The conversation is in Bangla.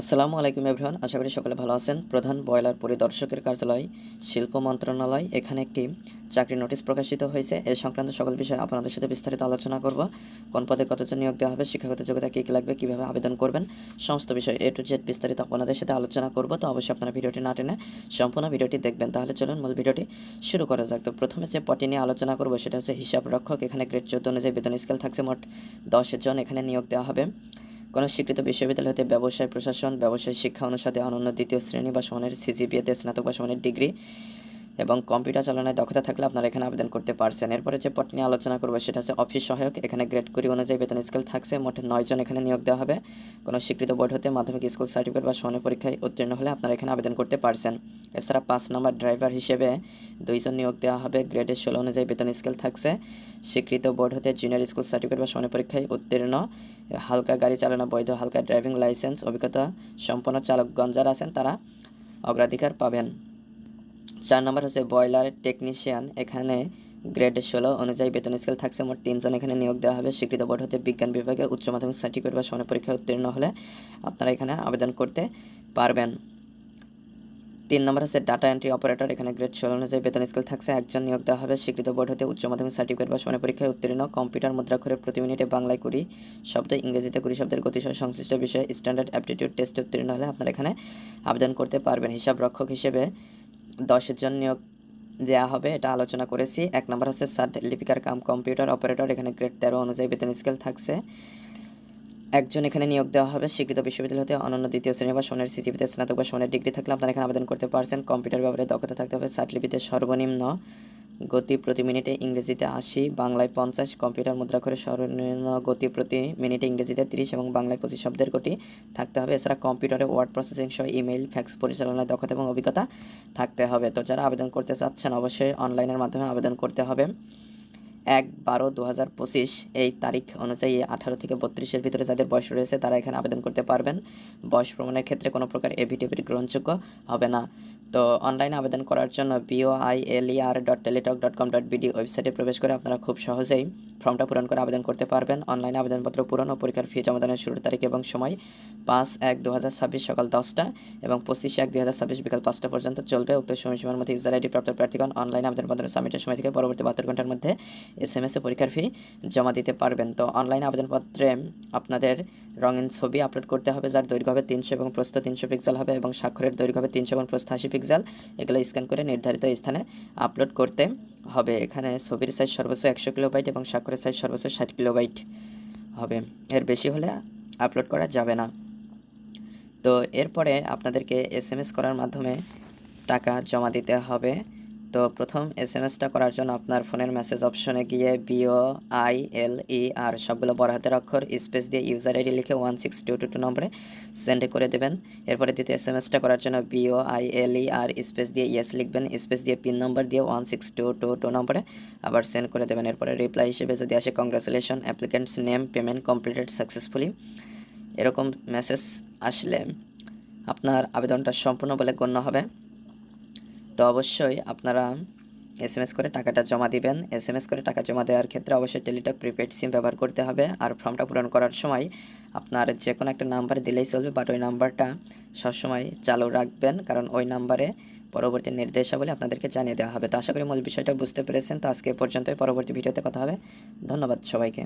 আসসালামু আলাইকুম এভরিওয়ান, আশা করি সকলে ভালো আছেন। প্রধান বয়লার পরিদর্শকের কার্যালয় শিল্প মন্ত্রণালয়, এখানে একটি চাকরি নোটিশ প্রকাশিত হয়েছে। এ সংক্রান্ত সকল বিষয়ে আপনাদের সাথে বিস্তারিত আলোচনা করব। কোন পদে কতজন নিয়োগ দেওয়া হবে, শিক্ষাগত যোগ্যতা কী কী লাগবে, কীভাবে আবেদন করবেন, সমস্ত বিষয় এ টু জেড বিস্তারিত আপনাদের সাথে আলোচনা করব। তো অবশ্যই আপনারা ভিডিওটি না টেনে সম্পূর্ণ ভিডিওটি দেখবেন। তাহলে চলুন মূল ভিডিওটি শুরু করা যাক। তো প্রথমে যে পটি নিয়ে আলোচনা করব, সেটা হচ্ছে হিসাব রক্ষক এখানে গ্রেড চোদ্দ অনুযায়ী বেতন স্কেল থাকছে মোট দশ জন এখানে নিয়োগ দেওয়া হবে। কোনো স্বীকৃত বিশ্ববিদ্যালয় হতে ব্যবসায় প্রশাসন, ব্যবসায় শিক্ষা অনুষদে অনন্য দ্বিতীয় শ্রেণি বা সমানের সিজিপিএতে স্নাতক বা সমানের ডিগ্রি। এবং কম্পিউটার চালানোর দক্ষতা থাকলে আপনারা এখানে আবেদন করতে পারছেন। এরপরে যে পট নিয়ে আলোচনা করব, সেটা হচ্ছে অফিস সহায়ক। এখানে গ্রেড করি অনুযায়ী বেতন স্কেল থাকছে। মোট নয়জন এখানে নিয়োগ দেওয়া হবে। কোনো স্বীকৃত বোর্ড হতে মাধ্যমিক স্কুল সার্টিফিকেট বা সমানের পরীক্ষায় উত্তীর্ণ হলে আপনারা এখানে আবেদন করতে পারছেন। এছাড়া পাঁচ নম্বর ড্রাইভার হিসেবে দুইজন নিয়োগ দেওয়া হবে। গ্রেডের ষোলো অনুযায়ী বেতন স্কেল থাকছে। স্বীকৃত বোর্ড হতে জুনিয়র স্কুল সার্টিফিকেট বা সমানের পরীক্ষায় উত্তীর্ণ। হালকা গাড়ি চালানো বৈধ, হালকা ড্রাইভিং লাইসেন্স অভিজ্ঞতা সম্পন্ন চালকগণ যারা আছেন, তারা অগ্রাধিকার পাবেন। চার নম্বর হচ্ছে বয়লার টেকনিশিয়ান। এখানে গ্রেড ষোলো অনুযায়ী বেতন স্কেল থাকছে মোট তিনজন। এখানে নিয়োগ দেওয়া হবে স্বীকৃত বোর্ড হতে বিজ্ঞান বিভাগে উচ্চ মাধ্যমিক সার্টিফিকেট বা সময় পরীক্ষায় উত্তীর্ণ হলে আপনারা এখানে আবেদন করতে পারবেন। তিন নম্বর হচ্ছে ডাটা এন্ট্রি অপারেটর এখানে গ্রেড ষোলো অনুযায়ী বেতন স্কেল থাকছে, একজন নিয়োগ দেওয়া হবে, স্বীকৃত বোর্ড হতে উচ্চ মাধ্যমিক সার্টিফিকেট বা সমানের পরীক্ষায় উত্তীর্ণ কম্পিউটার মুদ্রাক্ষরের প্রতি মিনিটে বাংলায় কুড়ি শব্দ, ইংরেজিতে কুড়ি শব্দের গতিসহ সংশ্লিষ্ট বিষয়ে স্ট্যান্ডার্ড অ্যাপটিটিউড টেস্টে উত্তীর্ণ হলে আপনারা এখানে আবেদন করতে পারবেন। হিসাব রক্ষক হিসেবে দশ জন নিয়োগ দেওয়া হবে, এটা আলোচনা করেছি। এক নম্বর হচ্ছে সার্ট লিপিকার কাম কম্পিউটার অপারেটর এখানে গ্রেড তেরো অনুযায়ী বেতন স্কেল থাকছে। একজন এখানে নিয়োগ দেওয়া হবে, স্বীকৃত বিশ্ববিদ্যালয় হতে অনন্য দ্বিতীয় শ্রেণি বা সোনের সিজিপিতে স্নাতক বা সোনের ডিগ্রি থাকলে আপনারা এখানে আবেদন করতে পারছেন। কম্পিউটার ব্যাপারে দক্ষতা থাকতে হবে সার্টলিপিতে সর্বনিম্ন গতি প্রতি মিনিটে ইংরেজিতে আশি, বাংলায় পঞ্চাশ, কম্পিউটার মুদ্রাক্ষরে সর্বনিম্ন গতি প্রতি মিনিটে ইংরেজিতে তিরিশ এবং বাংলায় পঁচিশ শব্দের গতি থাকতে হবে। এছাড়া কম্পিউটারে ওয়ার্ড প্রসেসিং সহ ইমেইল, ফ্যাক্স পরিচালনায় দক্ষতা এবং অভিজ্ঞতা থাকতে হবে। তো যারা আবেদন করতে চাচ্ছেন, অবশ্যই অনলাইনের মাধ্যমে আবেদন করতে হবে। এক বারো দু হাজার পঁচিশ এই তারিখ অনুযায়ী আঠারো থেকে বত্রিশের ভিতরে যাদের বয়স রয়েছে তারা এখানে আবেদন করতে পারবেন। বয়স প্রমাণের ক্ষেত্রে কোনো প্রকার এভিডেভিট গ্রহণযোগ্য হবে না। তো অনলাইনে আবেদন করার জন্য B O I L E R dot Teletalk dot com dot BD ওয়েবসাইটে প্রবেশ করে আপনারা খুব সহজেই ফর্মটা পূরণ করে আবেদন করতে পারবেন। অনলাইনে আবেদনপত্র পূরণ ও পরীক্ষার ফি জমাদানের শুরুর তারিখ এবং সময় পাঁচ এক দু হাজার ছাব্বিশ সকাল দশটা এবং পঁচিশ এক দু হাজার ছাব্বিশ বিকাল পাঁচটা পর্যন্ত চলবে। উক্ত সময়সীমার মধ্যে ইউজার আইডি প্রাপ্ত প্রার্থীগণ অনলাইনে আবেদনপত্র সাবমিটের সময় থেকে পরবর্তী বাহাত্তর ঘণ্টার মধ্যে এস এম এসে পরীক্ষার ফি জমা দিতে পারবেন। তো অনলাইন আবেদনপত্রে আপনাদের রঙিন ছবি আপলোড করতে হবে, যার দৈর্ঘ্য হবে তিনশো এবং প্রস্থ তিনশো পিক্সেল হবে এবং স্বাক্ষরের দৈর্ঘ্য হবে তিনশো এবং প্রস্থ আশি পিক্সেল এগুলো স্ক্যান করে নির্ধারিত স্থানে আপলোড করতে হবে। এখানে ছবির সাইজ সর্বোচ্চ একশো কিলোবাইট এবং স্বাক্ষরের সাইজ সর্বোচ্চ ষাট কিলোবাইট হবে। এর বেশি হলে আপলোড করা যাবে না। তো এরপরে আপনাদেরকে এস এম এস করার মাধ্যমে টাকা জমা দিতে হবে। তো প্রথম এস এম এসটা করার জন্য আপনার ফোনের মেসেজ অপশনে গিয়ে বিও আই এল ই আর সবগুলো বড় হাতের অক্ষর স্পেস দিয়ে ইউজার আইডি লিখে one six two two two নম্বরে সেন্ড করে দেবেন। এরপরে দ্বিতীয় এস এম এসটা করার জন্য B O I L E R space দিয়ে ইয়েস লিখবেন স্পেস দিয়ে পিন নম্বর দিয়ে one six two two two নম্বরে আবার সেন্ড করে দেবেন। এরপরে রিপ্লাই হিসেবে যদি আসে congratulation applicants name payment completed successfully এরকম মেসেজ আসলে আপনার আবেদনটা সম্পূর্ণ বলে গণ্য হবে। তো অবশ্যই আপনারা এস এম এস করে টাকাটা জমা দিবেন। এস এম এস করে টাকা জমা দেওয়ার ক্ষেত্রে অবশ্যই টেলিটক প্রিপেড সিম ব্যবহার করতে হবে আর ফর্মটা পূরণ করার সময় আপনার যে কোনো একটা নাম্বার দিলেই চলবে বাট ওই নাম্বারটা সবসময় চালু রাখবেন কারণ ওই নাম্বারে পরবর্তী নির্দেশাবলী আপনাদেরকে জানিয়ে দেওয়া হবে। তো আশা করি মূল বিষয়টা বুঝতে পেরেছেন। তো আজকে পর্যন্তই। পরবর্তী ভিডিওতে কথা হবে। ধন্যবাদ সবাইকে।